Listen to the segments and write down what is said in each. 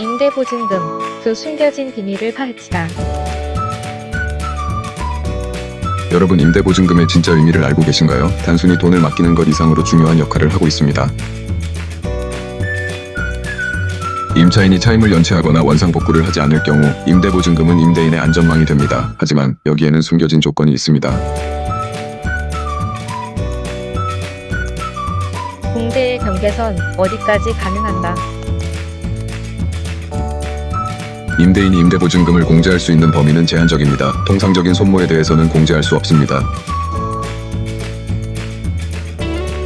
임대보증금, 그 숨겨진 비밀을 파헤치다. 여러분 임대보증금의 진짜 의미를 알고 계신가요? 단순히 돈을 맡기는 것 이상으로 중요한 역할을 하고 있습니다. 임차인이 차임을 연체하거나 원상 복구를 하지 않을 경우 임대보증금은 임대인의 안전망이 됩니다. 하지만 여기에는 숨겨진 조건이 있습니다. 공대의 경계선 어디까지 가능한가? 임대인이 임대보증금을 공제할 수 있는 범위는 제한적입니다. 통상적인 손모에 대해서는 공제할 수 없습니다.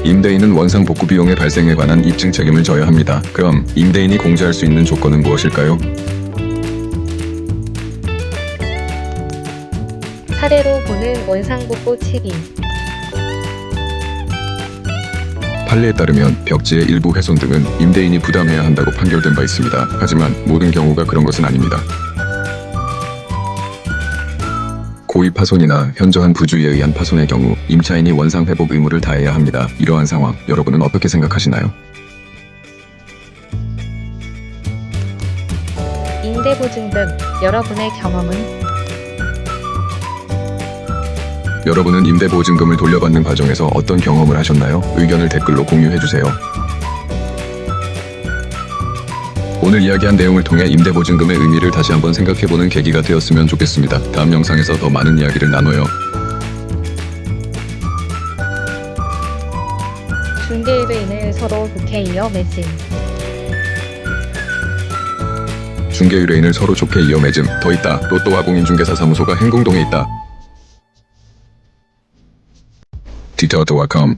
임대인은 원상 복구 비용의 발생에 관한 입증 책임을 져야 합니다. 그럼 임대인이 공제할 수 있는 조건은 무엇일까요? 사례로 보는 원상복구 책임. 판례에 따르면 벽지의 일부 훼손 등은 임대인이 부담해야 한다고 판결된 바 있습니다. 하지만 모든 경우가 그런 것은 아닙니다. 고의 파손이나 현저한 부주의에 의한 파손의 경우 임차인이 원상 회복 의무를 다해야 합니다. 이러한 상황 여러분은 어떻게 생각하시나요? 임대보증금, 여러분의 경험은? 여러분은 임대보증금을 돌려받는 과정에서 어떤 경험을 하셨나요? 의견을 댓글로 공유해주세요. 오늘 이야기한 내용을 통해 임대보증금의 의미를 다시 한번 생각해보는 계기가 되었으면 좋겠습니다. 다음 영상에서 더 많은 이야기를 나눠요. 중개의뢰인을 서로 좋게 이어 맺음. 중개 의뢰인을 서로 좋게 이어 맺음. 더 있다. 로또와 공인중개사 사무소가 행궁동에 있다. 디저트와 com